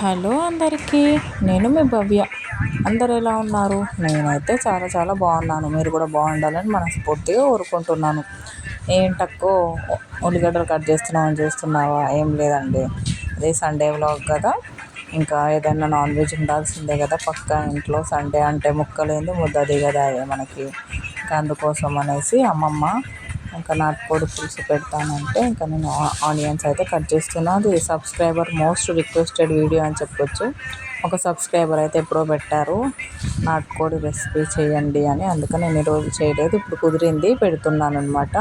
Hello అందరికీ నేను మీ భవ్య. అందరు ఎలా ఉన్నారు? నేనైతే చాలా చాలా బాగున్నాను. మీరు కూడా బాగుండాలని మనస్ఫూర్తిగా కోరుకుంటున్నాను. ఏంటక్కో ఉల్లిగడ్డలు కట్ చేస్తున్నామని చూస్తున్నావా? ఏం లేదండి. అదే సండే వ్లాగ్ కదా. ఇంకా ఏదైనా నాన్ వెజ్ ఉండాల్సిందే కదా పక్క ఇంట్లో. సండే అంటే ముక్కలేంది ముద్ద దిగదా మనకి. ఇంకా అందుకోసం అనేసి అమ్మమ్మ ఇంకా నాటుకోడి పులుసు పెడతానంటే ఇంకా నేను ఆనియన్స్ అయితే కట్ చేస్తున్నా. అది సబ్స్క్రైబర్ మోస్ట్ రిక్వెస్టెడ్ వీడియో అని చెప్పొచ్చు. ఒక సబ్స్క్రైబర్ అయితే ఎప్పుడో పెట్టారు. నాటుకోడి రెసిపీ చేయండి అని. అందుకని నేను ఈరోజు చేయలేదు. ఇప్పుడు కుదిరింది. పెడుతున్నాను అనమాట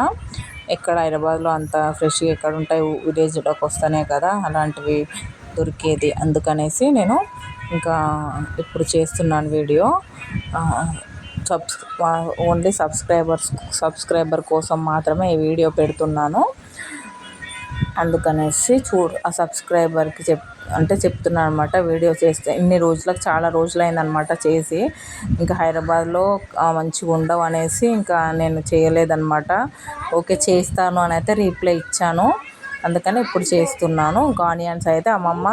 ఎక్కడ హైదరాబాద్లో అంత ఫ్రెష్గా ఎక్కడ ఉంటాయి? విలేజ్లోకి వస్తేనే కదా అలాంటివి దొరికేది. అందుకనేసి నేను ఇంకా ఇప్పుడు చేస్తున్నాను video. Subs only subscribers subscriber కోసం మాత్రమే ఈ వీడియో పెడుతున్నాను. అందుకనేసి చూడు ఆ సబ్స్క్రైబర్కి చెప్ అంటే చెప్తున్నాను అనమాట వీడియో చేస్తే. ఇన్ని రోజులకు చాలా రోజులైందనమాట చేసి. ఇంకా హైదరాబాద్లో మంచిగా ఉండవు అనేసి ఇంకా నేను చేయలేదనమాట ఓకే చేస్తాను అని అయితే రీప్లై ఇచ్చాను. అందుకని ఇప్పుడు చేస్తున్నాను. ఇంకా ఆనియన్స్ అయితే అమ్మమ్మ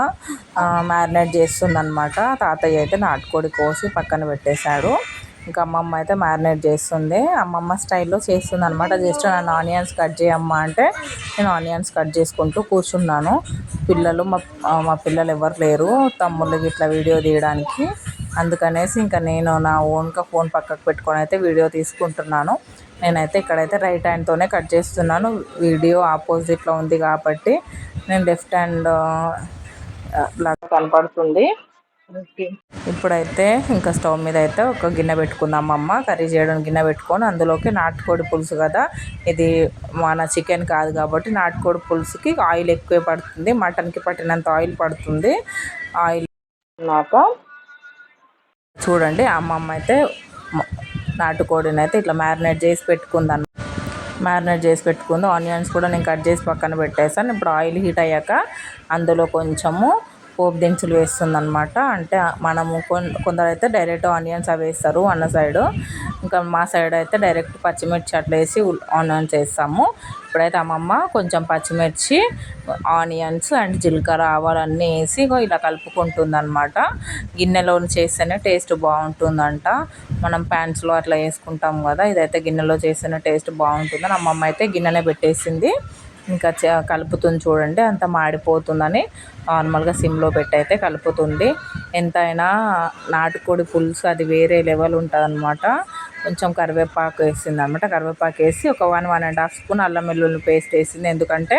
మ్యారినేట్ చేస్తుందనమాట తాతయ్య అయితే నాటుకోడి కోసి పక్కన పెట్టేశాడు. ఇంకా అమ్మమ్మ అయితే మ్యారినేట్ చేస్తుంది. అమ్మమ్మ స్టైల్లో చేస్తుంది అనమాట జస్ట్ నన్ను ఆనియన్స్ కట్ చేయమ్మా అంటే నేను ఆనియన్స్ కట్ చేసుకుంటూ కూర్చున్నాను. పిల్లలు మా మా పిల్లలు ఎవరు లేరు. తమ్ముళ్ళకి ఇట్లా వీడియో తీయడానికి. అందుకనేసి ఇంకా నేను నా ఓన్గా ఫోన్ పక్కకు పెట్టుకొని అయితే వీడియో తీసుకుంటున్నాను. నేనైతే ఇక్కడైతే రైట్ హ్యాండ్తోనే కట్ చేస్తున్నాను. వీడియో ఆపోజిట్లో ఉంది కాబట్టి నేను లెఫ్ట్ హ్యాండ్ లాగా కనపడుతుంది. ఇప్పుడైతే ఇంకా స్టవ్ మీద అయితే ఒక గిన్నె పెట్టుకుందాం అమ్మ. కర్రీ చేయడం గిన్నె పెట్టుకొని అందులోకి నాటుకోడి పులుసు కదా. ఇది మన చికెన్ కాదు కాబట్టి నాటుకోడి పులుసుకి ఆయిల్ ఎక్కువే పడుతుంది. మటన్కి పట్టినంత ఆయిల్ పడుతుంది. ఆయిల్ నాక చూడండి అమ్మమ్మ అయితే నాటుకోడిని అయితే ఇట్లా మ్యారినేట్ చేసి పెట్టుకుందాం మ్యారినేట్ చేసి పెట్టుకుంది. ఆనియన్స్ కూడా నేను కట్ చేసి పక్కన పెట్టేసాను ఇప్పుడు ఆయిల్ హీట్ అయ్యాక అందులో కొంచెము పోపు దినుసులు వేస్తుందనమాట అంటే మనము కొందరు అయితే డైరెక్ట్ ఆనియన్స్ అవి వేస్తారు అన్న సైడు ఇంకా మా సైడ్ అయితే డైరెక్ట్ పచ్చిమిర్చి అట్లా వేసి ఆనియన్స్ వేస్తాము. ఇప్పుడైతే అమ్మమ్మ కొంచెం పచ్చిమిర్చి ఆనియన్స్ అండ్ జీలకర్ర ఆవాలు అన్నీ వేసి ఇలా కలుపుకుంటుంది అనమాట గిన్నెలో చేస్తేనే టేస్ట్ బాగుంటుందంట. మనం ప్యాన్స్లో అట్లా వేసుకుంటాం కదా ఇదైతే గిన్నెలో చేస్తేనే టేస్ట్ బాగుంటుందని అమ్మమ్మ అయితే గిన్నెనే పెట్టేసింది. ఇంకా కలుపుతుంది చూడండి. అంత మాడిపోతుందని నార్మల్గా సిమ్లో పెట్టయితే కలుపుతుంది. ఎంతైనా నాటుకోడి పులుసు అది వేరే లెవెల్ ఉంటుంది అనమాట కొంచెం కరివేపాకు వేసింది అనమాట కరివేపాకు వేసి ఒక one one and half spoon అల్లం వెల్లుల్లి పేస్ట్ వేసింది. ఎందుకంటే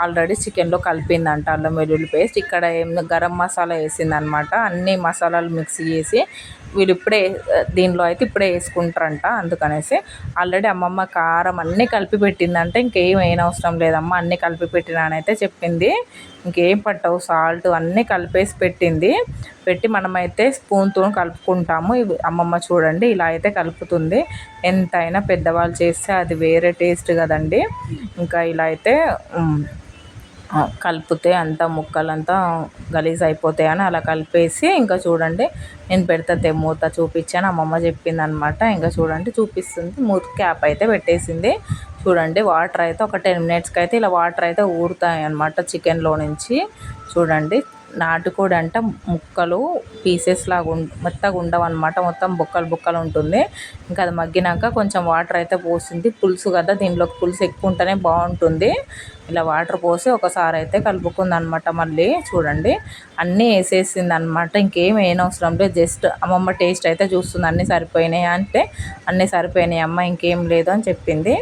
ఆల్రెడీ చికెన్లో కలిపిందంట అల్లం వెల్లుల్లి పేస్ట్. ఇక్కడ ఏం గరం మసాలా వేసింది అనమాట అన్ని మసాలాలు మిక్స్ చేసి వీళ్ళు ఇప్పుడే దీనిలో అయితే ఇప్పుడే వేసుకుంటారంట అందుకనేసి. ఆల్రెడీ అమ్మమ్మ కారం అన్నీ కలిపి పెట్టిందంటే ఇంకేం అవసరం లేదమ్మా అన్నీ కలిపి పెట్టినానైతే చెప్పింది. ఇంకేం పట్టవు సాల్ట్ అన్నీ కలిపేసి పెట్టింది. పెట్టి మనమైతే స్పూన్తో కలుపుకుంటాము. అమ్మమ్మ చూడండి ఇలా అయితే కలుపుతుంది. ఎంతైనా పెద్దవాళ్ళు చేస్తే అది వేరే టేస్ట్ కదండి. ఇంకా ఇలా అయితే కలిపితే అంతా ముక్కలంతా గలీజ్ అయిపోతాయి అని అలా కలిపేసి ఇంకా చూడండి నేను పెడితే మూత చూపించాను అమ్మమ్మ చెప్పింది అనమాట ఇంకా చూడండి చూపిస్తుంది. మూత క్యాప్ అయితే పెట్టేసింది. చూడండి వాటర్ అయితే ఒక టెన్ మినిట్స్కి అయితే ఇలా వాటర్ అయితే ఊరుతాయి అనమాట చికెన్లో నుంచి. చూడండి నాటుకోడి అంటే ముక్కలు పీసెస్ లాగా ఉం మెత్తగా ఉండవు అనమాట మొత్తం బొక్కలు బొక్కలు ఉంటుంది. ఇంకా అది మగ్గినాక కొంచెం వాటర్ అయితే పోసింది. పులుసు కదా దీనిలోకి పులుసు ఎక్కువ ఉంటేనే బాగుంటుంది. ఇలా వాటర్ పోసి ఒకసారి అయితే కలుపుకుంది అనమాట మళ్ళీ. చూడండి అన్నీ వేసేసింది అనమాట ఇంకేం వేయనవసరం లేదు. జస్ట్ అమ్మమ్మ టేస్ట్ అయితే చూస్తుంది. అన్నీ సరిపోయినాయి అంటే అన్నీ సరిపోయినాయి. అమ్మ ఇంకేం లేదు అని చెప్పింది.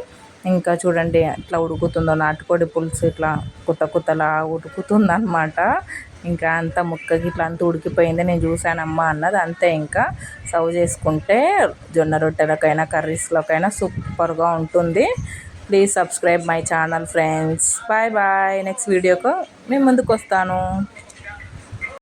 ఇంకా చూడండి ఎట్లా ఉడుకుతుందో నాటుకోడి పులుసు ఇట్లా కుత్త కుత్తలా ఉడుకుతుందన్నమాట. ఇంకా అంత ముక్కకి ఇట్లా అంత ఉడికిపోయింది. నేను చూశానమ్మా అన్నది. అంతే ఇంకా సర్వ్ చేసుకుంటే జొన్న రొట్టెలకైనా కర్రీస్లోకైనా సూపర్గా ఉంటుంది. Please subscribe my channel friends bye bye next వీడియోకు మేము ముందుకు వస్తాను